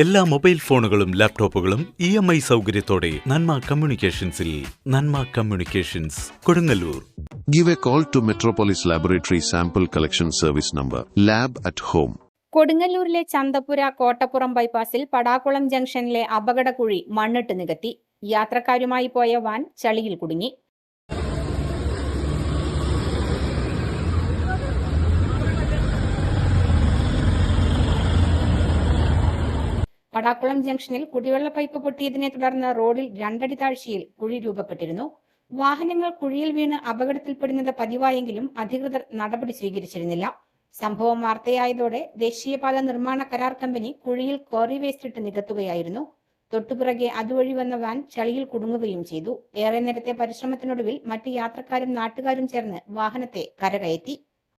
എല്ലാ മൊബൈൽ ഫോണുകളും ലാപ്ടോപ്പുകളും ഇ എം ഐ സൗകര്യത്തോടെ Nanma കമ്മ്യൂണിക്കേഷൻസിൽ Nanma communications Kodungallur. Give a call to Metropolis laboratory sample collection service number lab at home കൊടുങ്ങല്ലൂരിലെ Chanthapura Kottappuram ബൈപ്പാസിൽ പടാക്കുളം ജംഗ്ഷനിലെ അപകടക്കുഴി മണ്ണിട്ട് നികത്തി. യാത്രക്കാരുമായി പോയ വാൻ ചളിയിൽ കുടുങ്ങി. പടാക്കുളം ജംഗ്ഷനിൽ കുടിവെള്ള പൈപ്പ് പൊട്ടിയതിനെ തുടർന്ന് റോഡിൽ രണ്ടടി താഴ്ചയിൽ കുഴി രൂപപ്പെട്ടിരുന്നു. വാഹനങ്ങൾ കുഴിയിൽ വീണ് അപകടത്തിൽപ്പെടുന്നത് പതിവായെങ്കിലും അധികൃതർ നടപടി സ്വീകരിച്ചിരുന്നില്ല. സംഭവം വാർത്തയായതോടെ ദേശീയപാത നിർമ്മാണ കരാർ കമ്പനി കുഴിയിൽ കോറി വേസ്റ്റ് ഇട്ട് നികത്തുകയായിരുന്നു. തൊട്ടുപിറകെ അതുവഴി വന്ന വാൻ ചളിയിൽ കുടുങ്ങുകയും ചെയ്തു. ഏറെ നേരത്തെ പരിശ്രമത്തിനൊടുവിൽ മറ്റ് യാത്രക്കാരും നാട്ടുകാരും ചേർന്ന് വാഹനത്തെ കരകയറ്റി.